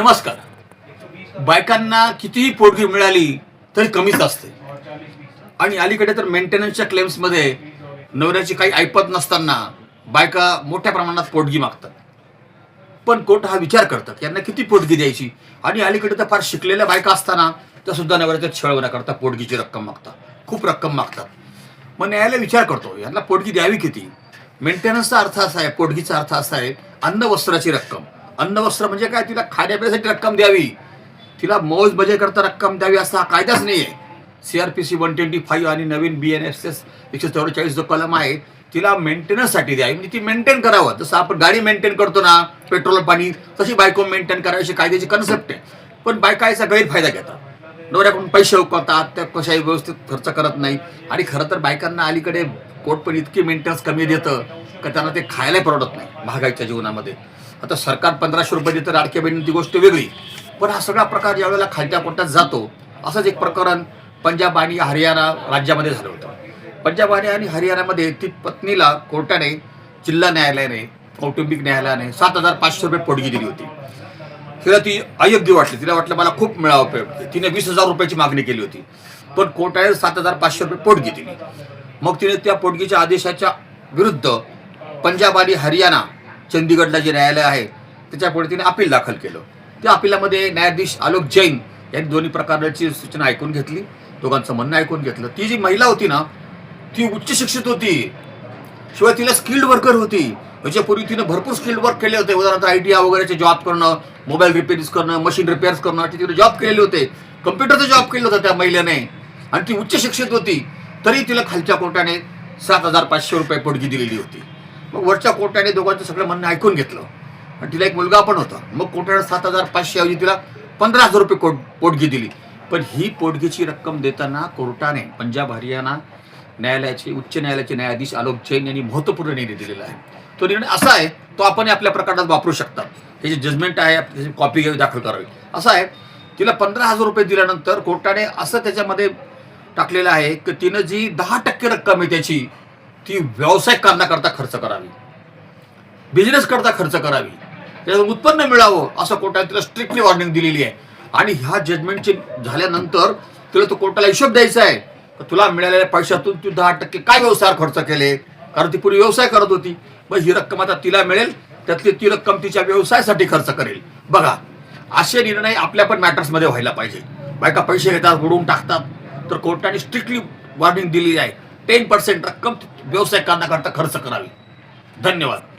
नमस्कार. बायकांना कितीही पोटगी मिळाली तरी कमीच असते. आणि अलीकडे तर मेंटेनन्सच्या क्लेम्समध्ये नवऱ्याची काही ऐपत नसताना बायका मोठ्या प्रमाणात पोटगी मागतात. पण कोर्ट हा विचार करतात यांना किती पोटगी द्यायची? आणि अलीकडे तर फार शिकलेल्या बायका असताना त्या सुद्धा नवऱ्याच्या छळवण्याकरता पोटगीची रक्कम मागतात खूप रक्कम मागतात. मग न्यायालय विचार करतो यांना पोटगी द्यावी किती? मेंटेनन्सचा अर्थ असा आहे पोटगीचा अर्थ असा आहे अन्न वस्त्राची रक्कम. अन्नवस्त्र म्हणजे काय? तिला खाण्यापिण्यासाठी रक्कम द्यावी. तिला मौज मजे करता रक्कम द्यावी असा हा कायदाच नाही आहे C R P C one twenty five आणि नवीन बी एन एस एस एकशे चौवेचाळीस जो कलम आहे तिला मेंटेनन्ससाठी द्यावी. म्हणजे ती मेंटेन करावं. जसं आपण गाडी मेंटेन करतो ना पेट्रोल पाणी तशी बायको मेंटेन करावी अशी कायद्याची कन्सेप्ट आहे. पण बायकायचा गैरफायदा घेतात. नवऱ्याकडून पैसे उकळतात त्या कशाही व्यवस्थित खर्च करत नाही. आणि खरं तर बायकांना अलीकडे कोर्ट पण इतकी मेंटेनन्स कमी देतं का त्यांना ते खायला परवडत नाही महागाईच्या जीवनामध्ये. आता सरकार पंधराशे रुपये देतं लाडक्या बहिणी ती गोष्ट वेगळी. पण हा सगळा प्रकार ज्यावेळेला खालच्या कोर्टात जातो असंच एक प्रकरण पंजाब आणि हरियाणा राज्यामध्ये झालं होतं. पंजाब आणि आणि हरियाणामध्ये ती पत्नीला कोर्टाने जिल्हा न्यायालयाने कौटुंबिक न्यायालयाने सात हजार पाचशे रुपये पोटगी दिली होती. तिला ती अयोग्य वाटली. तिला वाटलं मला खूप मिळावं पे- तिने वीस हजार रुपयाची मागणी केली होती. पण कोर्टाने सात हजार पाचशे रुपये पोटगी दिली. मग तिने त्या पोटगीच्या आदेशाच्या विरुद्ध पंजाब आणि हरियाणा चंदीगडला जे न्यायालय आहे त्याच्यापुढे तिने अपील दाखल केलं. त्या अपिलामध्ये न्यायाधीश आलोक जैन यांनी दोन्ही प्रकारची सूचना ऐकून घेतली दोघांचं म्हणणं ऐकून घेतलं. ती जी महिला होती ना ती उच्च शिक्षित होती शिवाय तिला स्किल्ड वर्कर होती. म्हणजे याच्यापूर्वी तिने भरपूर स्किल्ड वर्क केले होते उदाहरणार्थ आय टी वगैरेचे जॉब करणं मोबाईल रिपेअर्स करणं मशीन रिपेअर्स करणं असे तिने जॉब केलेले होते. कम्प्युटरचा जॉब केलं होतं त्या महिलेने. आणि ती उच्च शिक्षित होती तरी तिला खालच्या कोर्टाने सात हजार पाचशे रुपये पोटगी दिलेली होती. मग वरच्या कोर्टाने दोघांचं सगळं म्हणणं ऐकून घेतलं. आणि तिला एक मुलगा पण होता. मग कोर्टाने सात हजार पाचशे ऐवजी तिला पंधरा हजार रुपये कोट पोटगी दिली. पण ही पोटगीची रक्कम देताना कोर्टाने पंजाब हरियाणा न्यायालयाचे उच्च न्यायालयाचे न्यायाधीश आलोक जैन यांनी महत्त्वपूर्ण निर्णय दिलेला आहे. तो निर्णय असा आहे तो आपण आपल्या प्रकरणात वापरू शकता. त्याची जजमेंट आहे त्याची कॉपी घ्यावी दाखल करावी. असं आहे तिला पंधरा हजार रुपये दिल्यानंतर कोर्टाने असं त्याच्यामध्ये टाकलेलं आहे की तिनं जी दहा टक्के रक्कम आहे त्याची ती व्यावसायिक करण्याकरता खर्च करावी. बिझनेस करता खर्च करावी. त्याचं उत्पन्न मिळावं असं कोर्टाने तिला स्ट्रिक्टली वॉर्निंग दिलेली आहे. आणि ह्या जजमेंटची झाल्यानंतर तिला तो कोर्टाला हिशोब द्यायचा आहे. का तुला मिळालेल्या पैशातून तू दहा टक्के काय व्यवसायावर खर्च केले? कारण ती पूर्वी व्यवसाय करत होती. मग ही रक्कम आता तिला मिळेल त्यातली ती रक्कम तिच्या व्यवसायासाठी खर्च करेल. बघा असे निर्णय आपल्या पण मॅटर्समध्ये व्हायला पाहिजे. बायका पैसे घेतात बुडवून टाकतात. तर कोर्टाने स्ट्रिक्टली वॉर्निंग दिली आहे. टेन पर्सेंट रक्कम व्यवसाय करण्याकरता खर्च करावी. धन्यवाद.